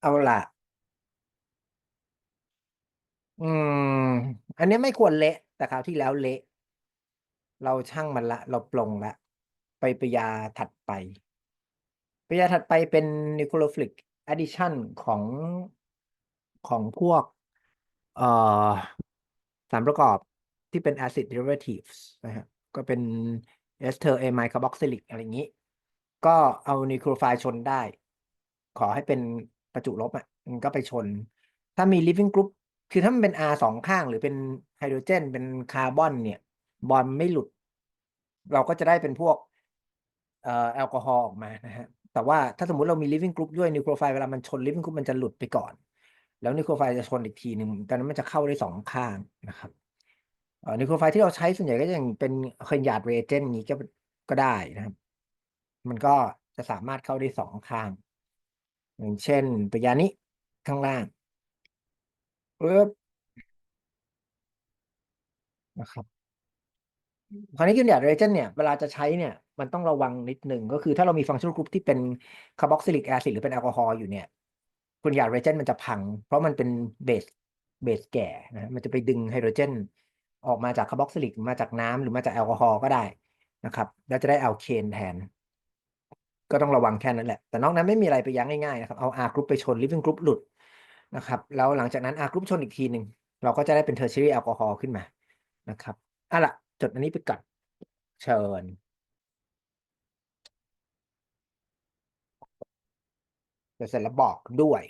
เอาล่ะ อืม อันนี้ไม่ควรเละ แต่คราวที่แล้วเละ เราช่างมันละ เราปลงละ ไปปยาถัดไปปยาถัดไปเป็น nucleophilic addition ของของพวก เอ่อสารประกอบที่เป็น acid derivatives นะครับก็เป็น ester amine carboxylic อะไรอย่างนี้ ก็เอานิโคลไฟล์ชนได้ ขอให้เป็น ประจุลบอะมันก็ไปชน ถ้ามี living group คือถ้ามันเป็น R สองข้างหรือเป็นไฮโดรเจน เป็นคาร์บอนเนี่ยบอลไม่หลุด เราก็จะได้เป็นพวกเอ่อแอลกอฮอล์ออกมานะฮะแต่ว่าถ้าสมมติเรามี living group ด้วยนิโคลไฟล์เวลามันชน living group มันจะหลุดไปก่อน แล้วนิโคลไฟล์จะชนอีกทีหนึ่งตอนนั้นมันจะเข้าได้สองข้างนะครับเอ่อนิโคลไฟล์ที่เราใช้ส่วนใหญ่ก็อย่างเป็นเคนยาดเรเจนนี้ก็ก็ได้นะครับ มันก็จะสามารถเข้าได้สองข้าง อย่างเช่นปยานี้ข้างล่างปึ๊บนะครับคราวนี้กินยาเรเจนเนี่ย เวลาจะใช้เนี่ย มันต้องระวังนิดหนึ่งก็คือถ้าเรามีฟังชั่นกรุ๊ปที่เป็นคาร์บอกซิลิกแอซิดหรือเป็นแอลกอฮอล์อยู่เนี่ยคุณยาเรเจนมันจะพัง เพราะมันเป็นเบสเบสแก่นะมันจะไปดึงไฮโดรเจน ออกมาจากคาร์บอกซิลิกมาจากน้ำหรือมาจากแอลกอฮอล์ก็ได้นะครับ แล้วจะได้เอาเคนแทน ก็ต้องระวังแค่นั้นแหละ แต่นอกนั้นไม่มีอะไรไปยั้งง่ายๆนะครับ เอา R กรุ๊ปไปชน living group หลุดนะครับ แล้วหลังจากนั้น R กรุ๊ปชนอีกทีหนึ่ง เราก็จะได้เป็น tertiary แอลกอฮอล์ขึ้นมานะครับอะล่ะจดอันนี้ไปก่อนเชิญเสร็จแล้วบอกด้วย